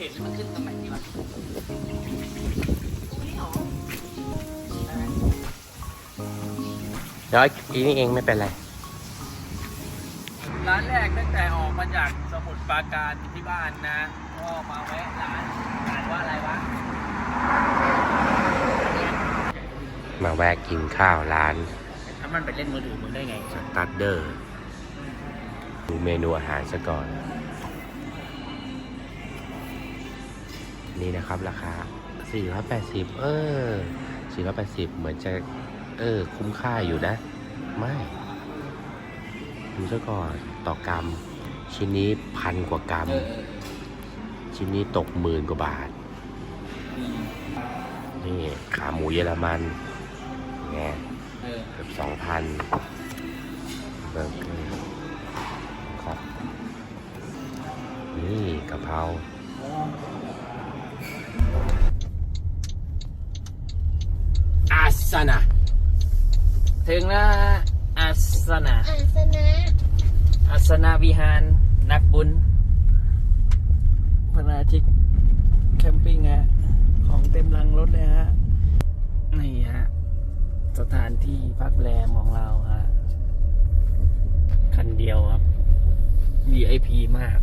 ข็นมันขึ้นตรงไหนดีวะเดี๋ยวอีนี่เองไม่เป็นไร ร้านแรกตั้งแต่ออกมาจากสมุทรปราการที่บ้านนะ ก็มาแวะร้านร้านว่าอะไรวะ มาแวะกินข้าวร้านถ้ามันไปเล่นมือถือมึงได้ไง สตาร์เดอร์ ดูเมนูอาหารซะก่อน นี่นะครับ ราคา 480 เออ 480 เหมือนจะ เออ คุ้มค่าอยู่นะ ไม่ ดูซะก่อนต่อกรัมชิ้นนี้พันกว่ากรัมชิ้นนี้ตกหมื่นกว่าบาท นี่ขาหมูเยอรมันไงเออเกือบสองพันเบอร์เกอร์ครับนี่กะเพรา สนะถึงแล้วฮะอาสนะอาสนะอาสนะวิหาร นักบุญพระอาทิตย์แคมปิ้งฮะ ของเต็มลังรถเลยฮะ นี่ฮะ สถานที่พักแรมของเราฮะ คันเดียวครับ VIP มาก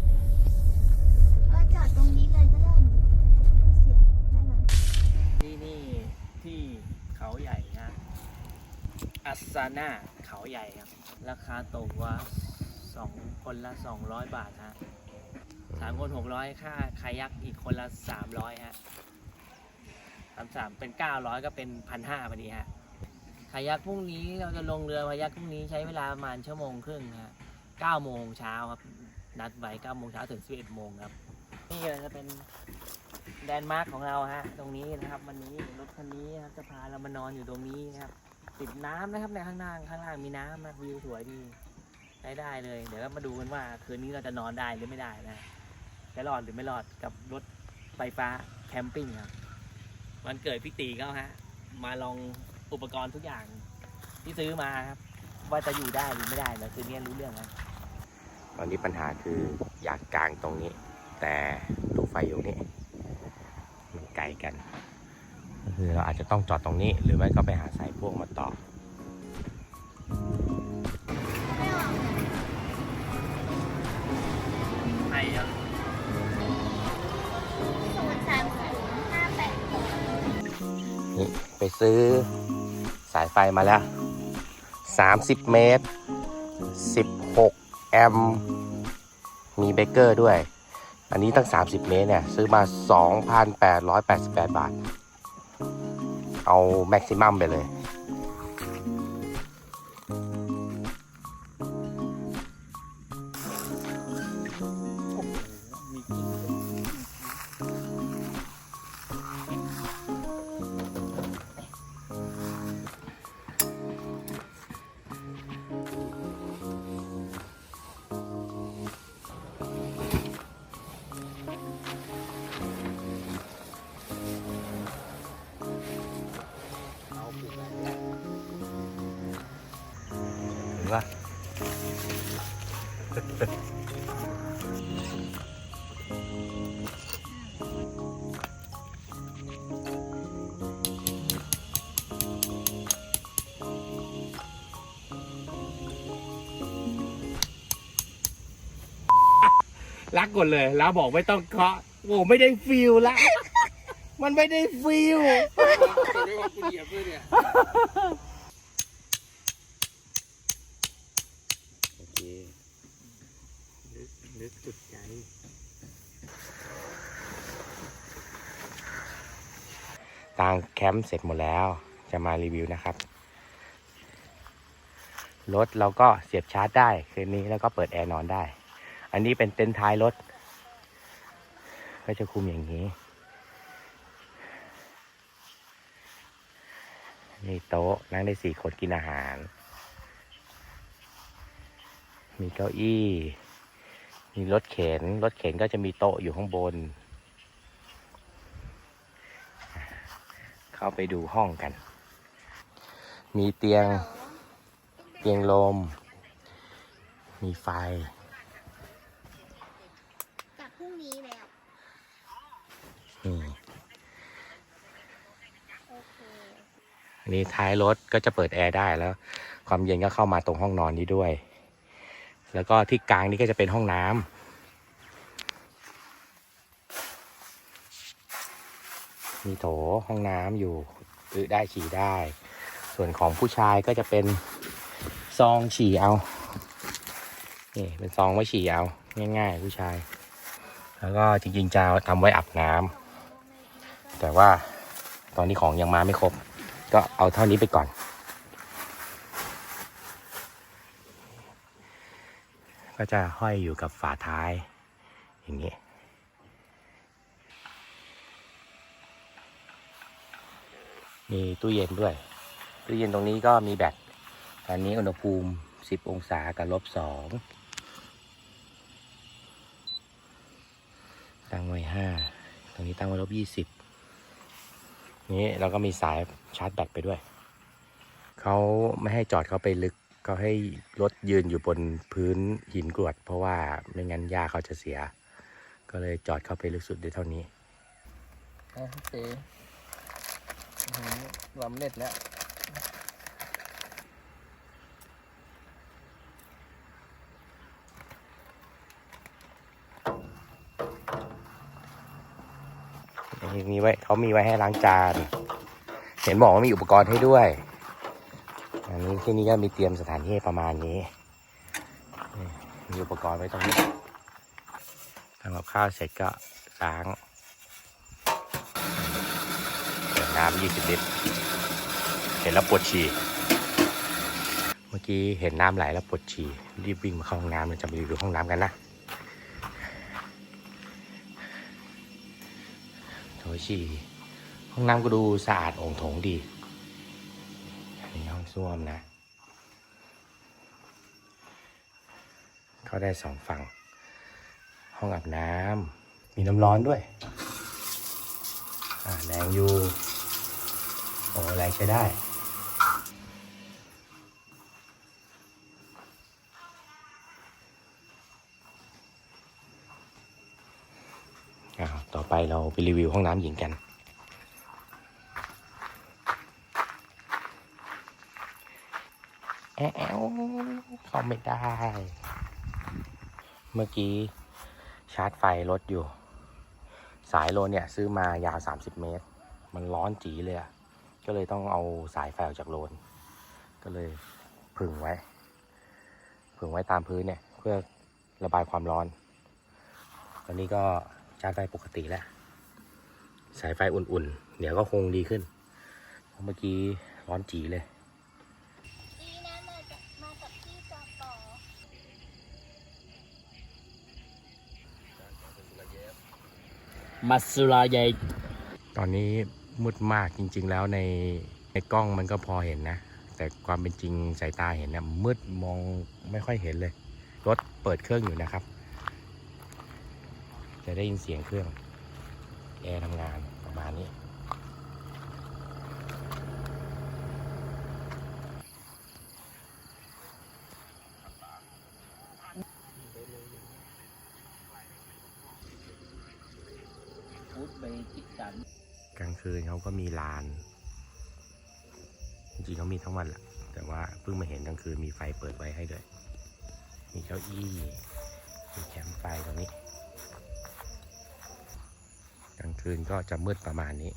ก็จอดตรงนี้เลยก็ได้หนูเสียบได้ไหม ที่นี่ที่เขาใหญ่ฮะอัสซาน่าเขาใหญ่ครับ ราคาตกว่าสองคนละสองร้อยบาทฮะสามคนหกร้อยค่าคายักอีกคนละสามร้อยฮะสามสามเป็นเก้าร้อยก็เป็นพันห้าพอดีฮะคายักพรุ่งนี้เราจะลงเรือคายักพรุ่งนี้ใช้เวลาประมาณชั่วโมงครึ่งฮะเก้าโมงเช้าครับ นัดไว้เก้าโมงเช้าถึงสิบเอ็ดโมงครับ นี่ก็จะเป็นแดนมาร์กของเราฮะ ตรงนี้นะครับ วันนี้รถคันนี้ครับจะพาเรามานอนอยู่ตรงนี้นะครับ ติดน้ำนะครับในข้างล่างข้างล่างมีน้ำนะวิวสวยดีใช้ได้เลย เดี๋ยวก็มาดูกันว่า คืนนี้เราจะนอนได้หรือไม่ได้นะจะรอดหรือไม่รอดกับรถไฟฟ้าแคมปิ้งครับวันเกิดพี่ตีเขาฮะ มาลองอุปกรณ์ทุกอย่างที่ซื้อมาครับว่าจะอยู่ได้หรือไม่ได้แล้วคืนนี้รู้เรื่องนะตอนนี้ปัญหาคืออยากกางตรงนี้ แต่ดูไฟอยู่นี่มันไกลกัน ก็คือเราอาจจะต้องจอดตรงนี้ หรือไม่ก็ไปหาสายพ่วงมาต่อไม่ออกไอ้ยังศูนย์สามศูนย์ห้าแปดหกนี่ไปซื้อสายไฟมาแล้ว 30 เมตร 16 แอมมีเบเกอร์ด้วย อันนี้ตั้ง 30 เมตรเนี่ย ซื้อมา 2,888 บาท เอาแม็กซิมัมไปเลย ปะรักก่อนเลย แล้วบอกไม่ต้องเคาะโอ้ไม่ได้ฟิลละ มันไม่ได้ฟิลเค นึกจุดใจตางแคมป์เสร็จหมดแล้ว จะมารีวิวนะครับ รถเราก็เสียบชาร์จได้ คืนนี้แล้วก็เปิดแอร์นอนได้ อันนี้เป็นเต็นท์ท้ายรถ ก็จะคุมอย่างนี้นี่โต๊ะนั่งได้สี่คนกินอาหาร มีเก้าอี้ มีรถเข็น รถเข็นก็จะมีโต๊ะอยู่ข้างบน เข้าไปดูห้องกัน มีเตียง เตียงลม มีไฟกลับพรุ่งนี้แล้วนี่โอเคอันนี้ท้ายรถก็จะเปิดแอร์ได้แล้ว ความเย็นก็เข้ามาตรงห้องนอนนี้ด้วย แล้วก็ที่กลางนี่ก็จะเป็นห้องน้ำมีโถห้องน้ำอยู่อึได้ฉี่ได้ ส่วนของผู้ชายก็จะเป็นซองฉี่เอา นี่เป็นซองไว้ฉี่เอา ง่าย ๆ ผู้ชาย แล้วก็จริงๆจะทำไว้อาบน้ำแต่ว่าตอนนี้ของยังมาไม่ครบ ก็เอาเท่านี้ไปก่อน ก็จะห้อยอยู่กับฝาท้าย อย่างนี้ มีตู้เย็นด้วย ตู้เย็นตรงนี้ก็มีแบต อันนี้อุณหภูมิ 10 องศากับลบสองตั้งไว้ห้าตรงนี้ตั้งไว้ลบยี่สิบนี้เราก็มีสายชาร์จแบตไปด้วย เขาไม่ให้จอดเขาไปลึก เขาให้รถยืนอยู่บนพื้นหินกรวด เพราะว่าไม่งั้นหญ้าเขาจะเสีย ก็เลยจอดเข้าไปลึกสุดได้เท่านี้โอเสีสำเร็จแล้วมีไว้เขามีไว้ให้ล้างจาน เห็นบอกว่ามีอุปกรณ์ให้ด้วย นี้ที่นี่ก็มีเตรียมสถานที่ประมาณนี้มีอุปกรณ์ไว้ตรงนี้ทำกับข้าวเสร็จก็ล้างเปิดน้ำ20ลิตร เห็นแล้วปวดฉี่ เมื่อกี้เห็นน้ำไหลแล้วปวดฉี่ รีบวิ่งมาเข้าห้องน้ำเราจะไปดูห้องน้ำกันนะโถฉี่ห้องน้ำก็ดูสะอาดโองโถงดี นนี้ห้องส้วมนะ เข้าได้สองฝั่ง ห้องอาบน้ำมีน้ำร้อนด้วยแรงอยู่ โอ้แรงใช้ได้อ้าต่อไปเราไปรีวิวห้องน้ำหญิงกัน แอวเข้าไม่ได้ เมื่อกี้ชาร์จไฟรถอยู่ สายโลเนี่ยซื้อมายาว 30 เมตร มันร้อนจีเลยอะก็เลยต้องเอาสายไฟออกจากโลน ก็เลยผึ่งไว้ ผึ่งไว้ตามพื้นเนี่ย เพื่อระบายความร้อน ตอนนี้ก็ชาร์จไฟปกติแล้ว สายไฟอุ่นๆ เดี๋ยวก็คงดีขึ้นเพราะเมื่อกี้ร้อนจีเลย มัสลาใหญ่ตอนนี้มืดมากจริง ๆ แล้วในในกล้องมันก็พอเห็นนะ แต่ความเป็นจริงสายตาเห็นนะมืดมองไม่ค่อยเห็นเลย รถเปิดเครื่องอยู่นะครับ จะได้ยินเสียงเครื่องแอร์ทำงานประมาณนี้ พุทไปคิดกัน กลางคืน เขาก็มีลาน จริงๆเขามีทั้งวันแหละแต่ว่าเพิ่งมาเห็นกลางคืนมีไฟเปิดไว้ให้ด้วย มีเก้าอี้มีแคมป์ไฟตรงนี้ กลางคืนก็จะมืดประมาณนี้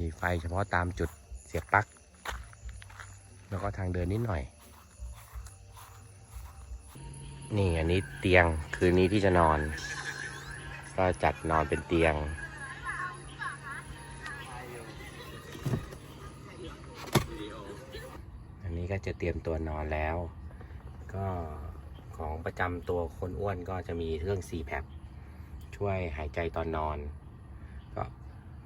มีไฟเฉพาะตามจุดเสียบปลั๊กแล้วก็ทางเดินนิดหน่อย นี่อันนี้เตียงคืนนี้ที่จะนอน ก็จัดนอนเป็นเตียง อันนี้ก็ จะเตรียมตัวนอนแล้ว ก็ของประจำตัวคนอ้วนก็จะมีเครื่อง CPAP ช่วยหายใจตอนนอน ก็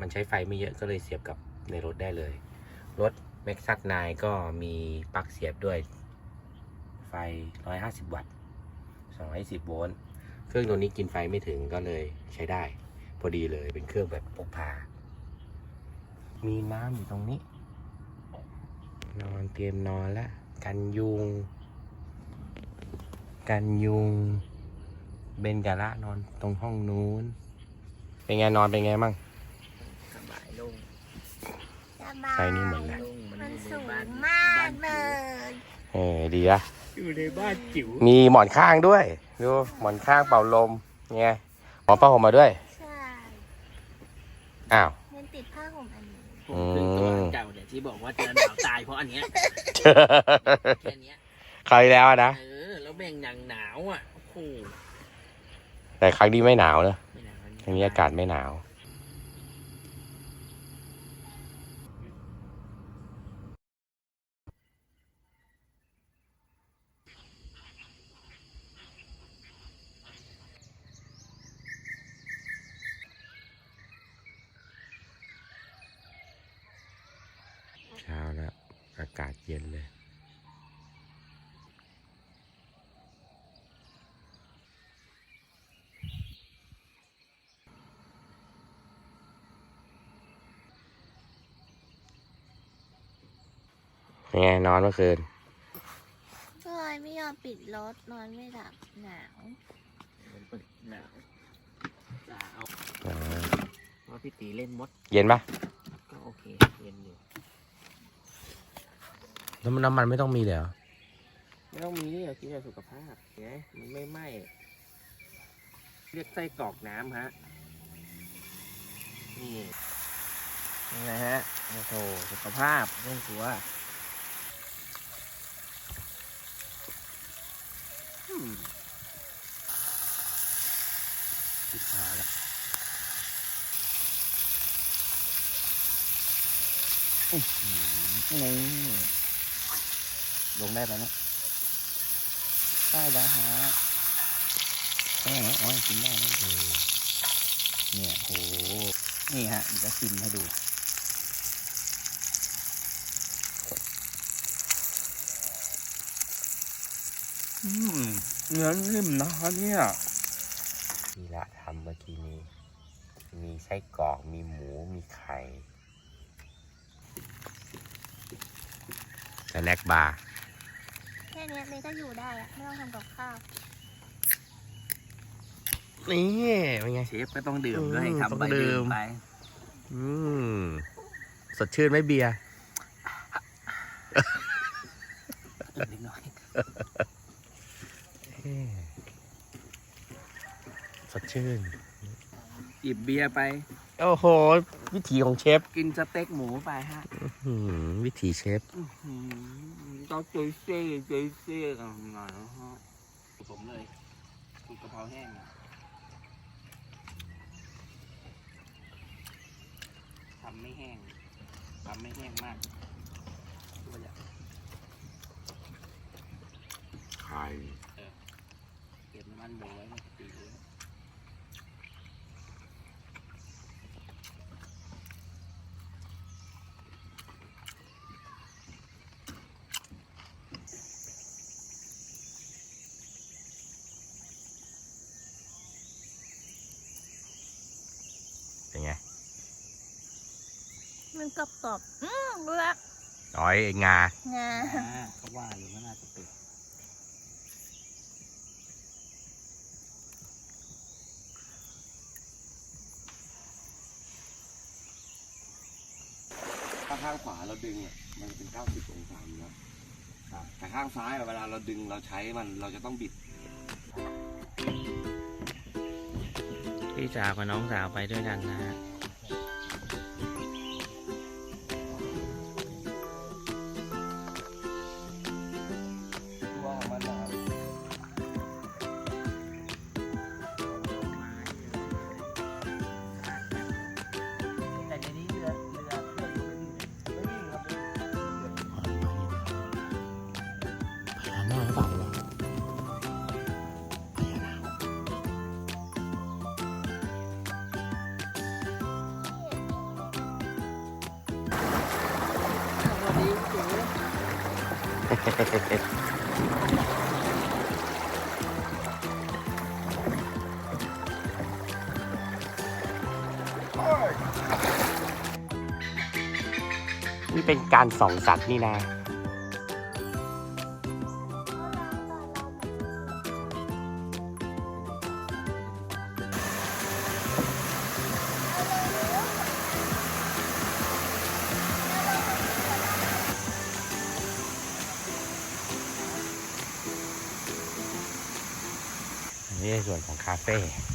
มันใช้ไฟไม่เยอะก็เลยเสียบกับในรถได้เลย รถ m a x ซัตนก็มีปลั๊กเสียบด้วย ไฟ 150 วัตต์ 210 โวลต์ เครื่องตัวนี้กินไฟไม่ถึงก็เลยใช้ได้ พอดีเลยเป็นเครื่องแบบพกพา มีน้ำอยู่ตรงนี้ นอนเตรียมนอนแล้วกันยุง กันยุง เบนกะละนอนตรงห้องนู้นเเป็นไงนอนเป็นไงมั่งสบายโล่งสบายใส่นี่หมดเลยโล่งมันมันอยู่สูในงบ้านมากเลยเออดีอะอยู่ในบ้านจิ๋วมีหมอนข้างด้วยดูหมอนข้างเป่าลมไงหมอนผ้าห่มมาด้วยใช่อ้าวเงินติดผ้าห่มอันนี้ผมคือตัวเก่าเนี่ย ที่บอกว่าจะหนาวตายเพราะอันเนี้ยแค่เนี้ยคราวที่แล้วอะนะ เออ แล้วแม่งอย่างหนาวอะโอ้โหแต่ครั้งนี้ไม่หนาวเนอะไม่หนาวครั้งนี้อากาศไม่หนาว เช้าแล้ว อากาศเย็นเลย เป็นไงนอนเมื่อคืนก็เลยไม่ยอมปิดรถนอนไม่หลับหนาวหนาวจะเอาอ่าว่าพี่ตีเล่นมด เย็นปะก็โอเค เย็นอยู่ น้ำน้ำมันไม่ต้องมีเลยเหรอไม่ต้องมีด้วยคิดว่าสุขภาพเห็นไหมมันไม่ไหม้เรียกไส้กรอกน้ำฮะ นี่นี่นะฮะโอ้โหสุขภาพเรื่องตัวอืมพิชาแล้วอื้อหือนี่ ลงได้ไหมเนี่ยได้แล้วฮะแค่อ๋อกินได้นะเออเนี่ยโหนี่ฮะเดี๋ยวจะชิมให้ดูเนื้อนิ่มนะคะเนี่ยทีละทำเมื่อกี้นี้ มีไส้กรอก มีหมู มีไข่สแน็คบาร์ ค่เนี้ยเมย์ก็อยู่ได้อะไม่ต้องทำกับข้าวนี่เป็นไง เชฟก็ต้องดื่มด้วยอืมทำไปต้องดื่ดื่มมไป อืมสดชื่นไหมเบียร์ดื่มนิดหน่อยสดชื่น หยิบเบียร์ไป โอ้โห วิถีของเชฟกินสเต็กหมูไปฮะ อืมวิถีเชฟอื้อหือ ต้องจุยเซ่จุยเซ่กันหน่อยนะฮะผมเลยกินกะเพราแห้งทำไม่แห้งทำไม่แห้งมากตัวใหญ่ไข่เก็บน้ำมันหมูไว้ในกะปิเลย มันกรอบกรอบๆอืมรู้ละอ๋อยงา งาอ่าก็ว่าอยู่ว่าน่าจะติดถ้าข้างขวาเราดึงอะมันจะเป็น 90 องศาอยู่แล้วแต่ข้างซ้ายอะเวลาเราดึงเราใช้มันเราจะต้องบิด พี่สาวกับน้องสาวไปด้วยกันนะฮะ นี่เป็นการส่องสัตว์นี่นะ เฟ่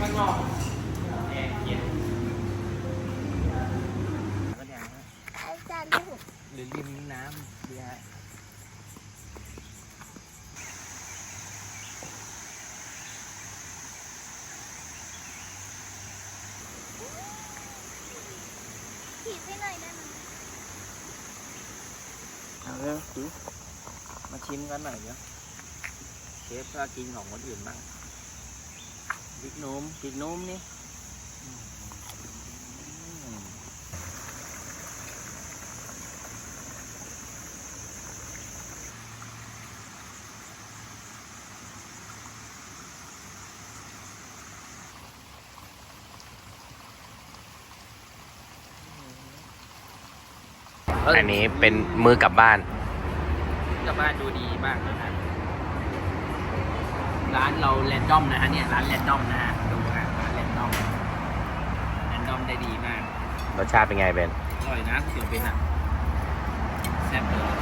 ข้างนอกแอร์เย็นก็ได้ฮะ อาจารย์ลูก หรือริมน้ำเบียร์ ถีบไปหน่อยได้ไหม เอาเร็วสิมา ชิมกันหน่อยเดี๋ยวเชฟก็กินของคนอื่นบ้างพริกนุ่มพริกนุ่มนี่อันนี้เป็นมือกลับบ้าน กลับบ้านดูดีมากเลยนะร้านเราแรนดอมนะฮะเนี่ยร้านแรนดอมนะฮะดูฮะร้านแรนดอมแรนดอมได้ดีมากรสชาติเป็นไงเบนอร่อยนะก๋วยเตี๋ยวเป็นอะแซ่บเลย